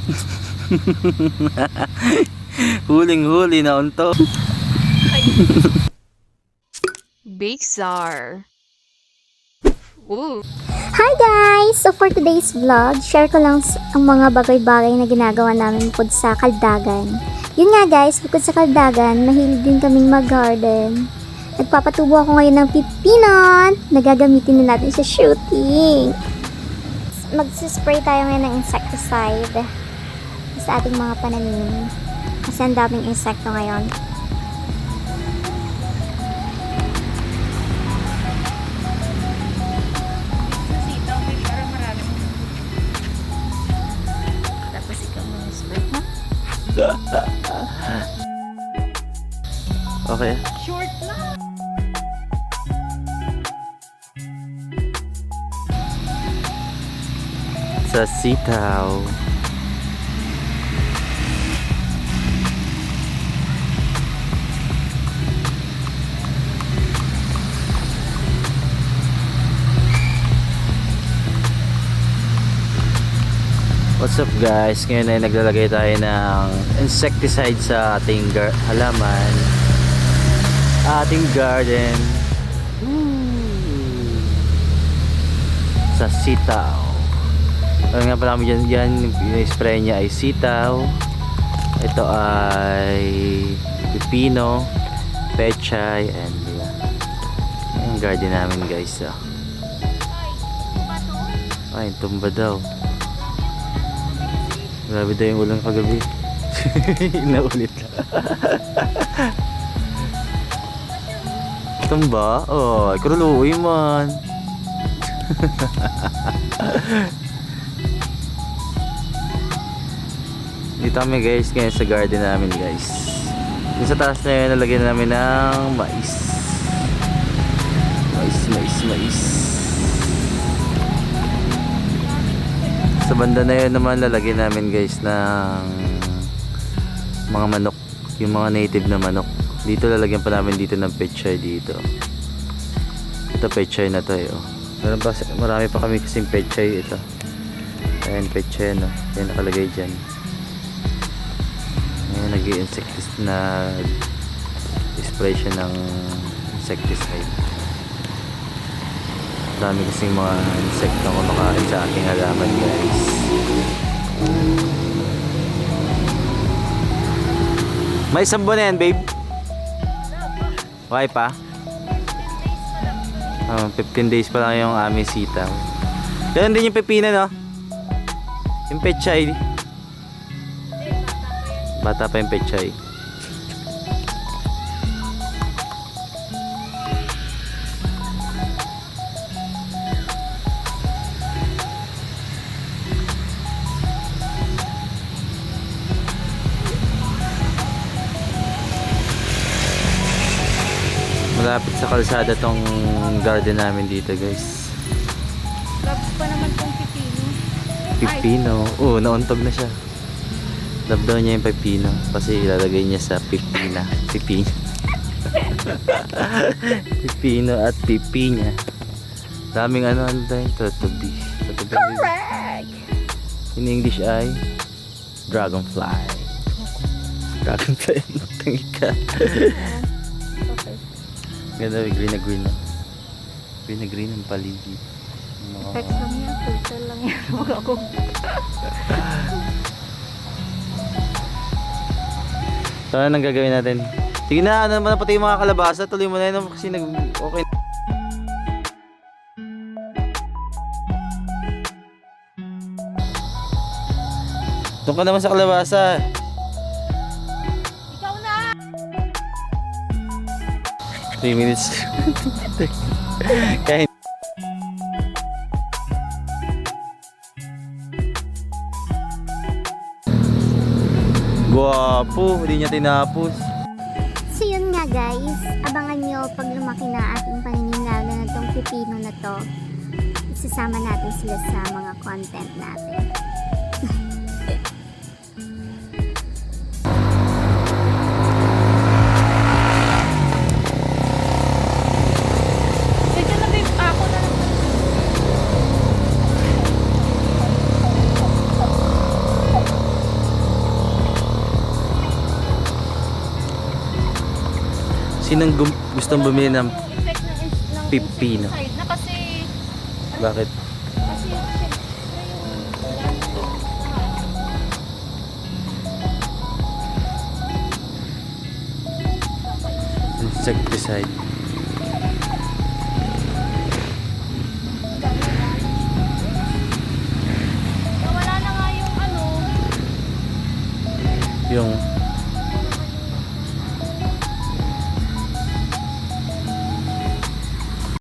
Huling-huli na unto. Big Czar. Ooh. Hi guys! So for today's vlog, share ko lang ang mga bagay-bagay na ginagawa namin bukod sa kaldagan. Yun nga guys, bukod sa kaldagan, mahilig din kaming mag-garden. Nagpapatubo ako ngayon ng pipinon na gagamitin na natin sa shooting. Magsispray tayo ngayon ng insecticide sa ating mga pananim. Kasi ang daming insekto ngayon. Tapos ikaw mga spray. Okay. Short lang. Sa sitaw. What's up guys? Ngayon ay naglalagay tayo ng insecticide sa ating halaman. Ating garden. Woo! Sa sitaw. Ano nga pala dyan, yan, yung spray niya ay sitaw. Ito ay pipino, pechay, and yeah. Yung garden namin guys. Oh. Ay, tumba daw. Grabe daw yung ulan kagabi. Naulit lang. tumba? Oh, kuruluoy man. Dito kami guys, ngayon sa garden namin guys. Yung sa taas na yun, nalagyan namin ng mais. Mais, mais, mais. Sa banda na yun naman, lalagyan namin guys ng mga manok. Yung mga native na manok. Dito lalagyan pa namin dito ng pechay dito. Ito pechay na to eh. Oh. Meron pa, marami pa kami kasing pechay ito. Ayan pechay no. Yan nakalagay dyan. Ngayon nag insectis na spray siya ng insecticide. Dami kasing mga insekto kumakain sa ating halaman guys. May isang buwan yan babe? Okay pa? Oh, 15 days pa lang yung aming sitaw. Ganun din yung pepina no? Yung pechay. Bata pa yung pechay. Malapit sa kalsada tong garden namin dito guys. Love pa naman tong pipino. Pipino. Oo, nauntog na siya. Love daw niya yung pipino kasi ilalagay niya sa pipina. Pipino. pipino at pipinya. Daming ano ano tayo? Tutubi. Tutubi. Correct! In English ay dragonfly. Dragonfly. Tangi ka. Ganda, green na green na. Green na green ang paligid. Mga- Text lang yan, filter lang yan. Huwag ako. So, ano nang gagawin natin? Sige na, ano naman pati yung mga kalabasa. Tuloy mo na yun kasi nag... Okay. Doon ka naman sa kalabasa. 3 minutes. Kahit Guwapo, hindi niya tinapos. So yun nga guys, abangan nyo pag lumaki na ating pananim lalo na itong pipino na to. Isasama natin sila sa mga content natin. Sinong gum- gustong bumili ng Pipino. kasi, bakit? kasi syempre yung Insecticide. Na nga yung ano, Yung